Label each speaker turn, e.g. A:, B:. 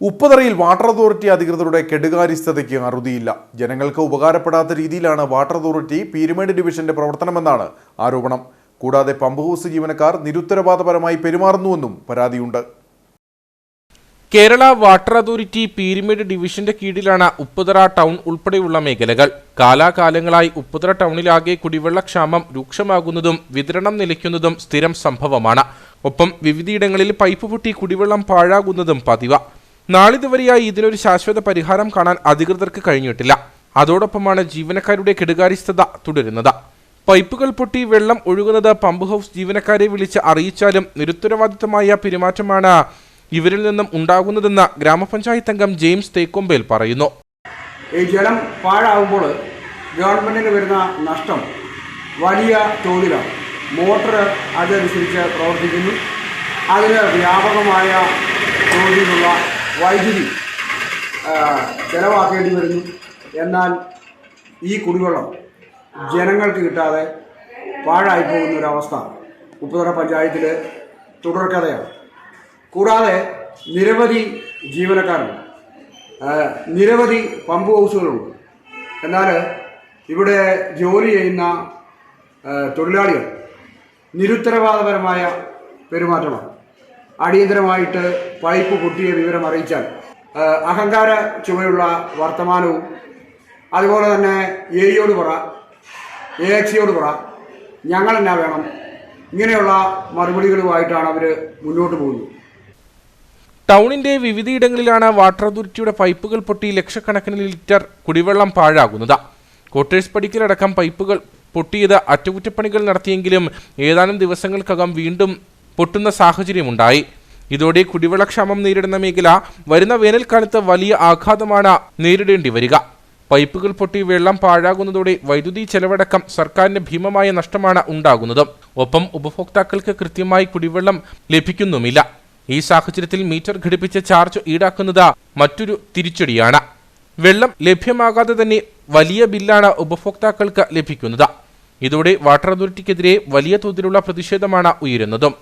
A: ഉപ്പുതറയിൽ water authority അധികൃതരുടെ കെടുകാര്യസ്ഥതയ്ക്ക് അറുതിയില്ല. ജനങ്ങൾക്ക് ഉപകാരപ്പെടാത്ത രീതിയിലാണ് വാട്ടർ അതോറിറ്റി പീരുമേട് ഡിവിഷന്റെ പ്രവർത്തനമെന്നാണ് ആരോപണം. കൂടാതെ പമ്പ് ഹൗസ് ജീവനക്കാർ നിരുത്തരവാദപരമായി പെരുമാറുന്നുവെന്നും പരാതിയുണ്ട്.
B: കേരള വാട്ടർ അതോറിറ്റി പീരുമേട് ഡിവിഷന്റെ കീഴിലാണ് ഉപ്പുതറ ടൗൺ ഉൾപ്പെടെയുള്ള മേഖലകൾ. കാലാകാലങ്ങളായി ഉപ്പുതറ ടൗണിലാകെ കുടിവെള്ളക്ഷാമം രൂക്ഷമാകുന്നതും വിതരണം നിലയ്ക്കുന്നതും സ്ഥിരം സംഭവമാണ്. ഒപ്പം വിവിധയിടങ്ങളിൽ പൈപ്പ് പൊട്ടി കുടിവെള്ളം പാഴാകുന്നതും പതിവ്. നാളിതുവരെയായി ഇതിനൊരു ശാശ്വത പരിഹാരം കാണാൻ അധികൃതർക്ക് കഴിഞ്ഞിട്ടില്ല. അതോടൊപ്പമാണ് ജീവനക്കാരുടെ കെടുകാര്യസ്ഥത തുടരുന്നത്. പൈപ്പുകൾ പൊട്ടി വെള്ളം ഒഴുകുന്നത് പമ്പ് ഹൗസ് ജീവനക്കാരെ വിളിച്ച് അറിയിച്ചാലും നിരുത്തരവാദിത്തമായ പെരുമാറ്റമാണ് ഇവരിൽ നിന്നും ഉണ്ടാകുന്നതെന്ന് ഗ്രാമപഞ്ചായത്ത് അംഗം ജെയിംസ് തേക്കൊമ്പേൽ പറയുന്നു.
C: ഈ ജലം പാഴാകുമ്പോൾ ഗവൺമെന്റിന് വരുന്ന നഷ്ടം വലിയ തോതിലാണ്. മോട്ടർ അതനുസരിച്ച് പ്രവർത്തിക്കുന്നു. അതിന് വ്യാപകമായ തോതിലുള്ള വൈദ്യുതി ചെലവാക്കേണ്ടി വരുന്നു. എന്നാൽ ഈ കുടിവെള്ളം ജനങ്ങൾക്ക് കിട്ടാതെ പാഴായി പോകുന്ന ഒരവസ്ഥ ഉപ്പുതറ പഞ്ചായത്തിൽ തുടർക്കഥയാണ് കൂടാതെ നിരവധി ജീവനക്കാരുണ്ട്. നിരവധി പമ്പ് ഹൗസുകളുണ്ട്. എന്നാൽ ഇവിടെ ജോലി ചെയ്യുന്ന തൊഴിലാളികൾ നിരുത്തരവാദപരമായ പെരുമാറ്റമാണ്. അടിയന്തരമായിട്ട് പൈപ്പ് പൊട്ടിയ വിവരം അറിയിച്ചാൽ അഹങ്കാര ചുമയുള്ള വർത്തമാനവും അതുപോലെ തന്നെ എ ഇയോട് പറ എ എക്സിയോട് പറ ഞങ്ങൾ എന്നാ വേണം? ഇങ്ങനെയുള്ള മറുപടികളുമായിട്ടാണ് അവർ മുന്നോട്ട് പോകുന്നത്.
B: ടൗണിന്റെ വിവിധയിടങ്ങളിലാണ് വാട്ടർ അതോറിറ്റിയുടെ പൈപ്പുകൾ പൊട്ടി ലക്ഷക്കണക്കിന് ലിറ്റർ കുടിവെള്ളം പാഴാകുന്നത്. കോട്ടേഴ്സ് പടിക്കലടക്കം പൈപ്പുകൾ പൊട്ടിയത് അറ്റകുറ്റപ്പണികൾ നടത്തിയെങ്കിലും ഏതാനും ദിവസങ്ങൾക്കകം വീണ്ടും പൊട്ടുന്ന സാഹചര്യമുണ്ടായി. ഇതോടെ കുടിവെള്ളക്ഷാമം നേരിടുന്ന മേഖല വരുന്ന വേനൽക്കാലത്ത് വലിയ ആഘാതമാണ് നേരിടേണ്ടി വരിക. പൈപ്പുകൾ പൊട്ടി വെള്ളം പാഴാകുന്നതോടെ വൈദ്യുതി ചെലവടക്കം സർക്കാരിന് ഭീമമായ നഷ്ടമാണ് ഉണ്ടാകുന്നത്. ഒപ്പം ഉപഭോക്താക്കൾക്ക് കൃത്യമായി കുടിവെള്ളം ലഭിക്കുന്നുമില്ല. ഈ സാഹചര്യത്തിൽ മീറ്റർ ഘടിപ്പിച്ച ചാർജ് ഈടാക്കുന്നത് മറ്റൊരു തിരിച്ചടിയാണ്. വെള്ളം ലഭ്യമാകാതെ തന്നെ വലിയ ബില്ലാണ് ഉപഭോക്താക്കൾക്ക് ലഭിക്കുന്നത്. ഇതോടെ വാട്ടർ അതോറിറ്റിക്കെതിരെ വലിയ തോതിലുള്ള പ്രതിഷേധമാണ് ഉയരുന്നതും.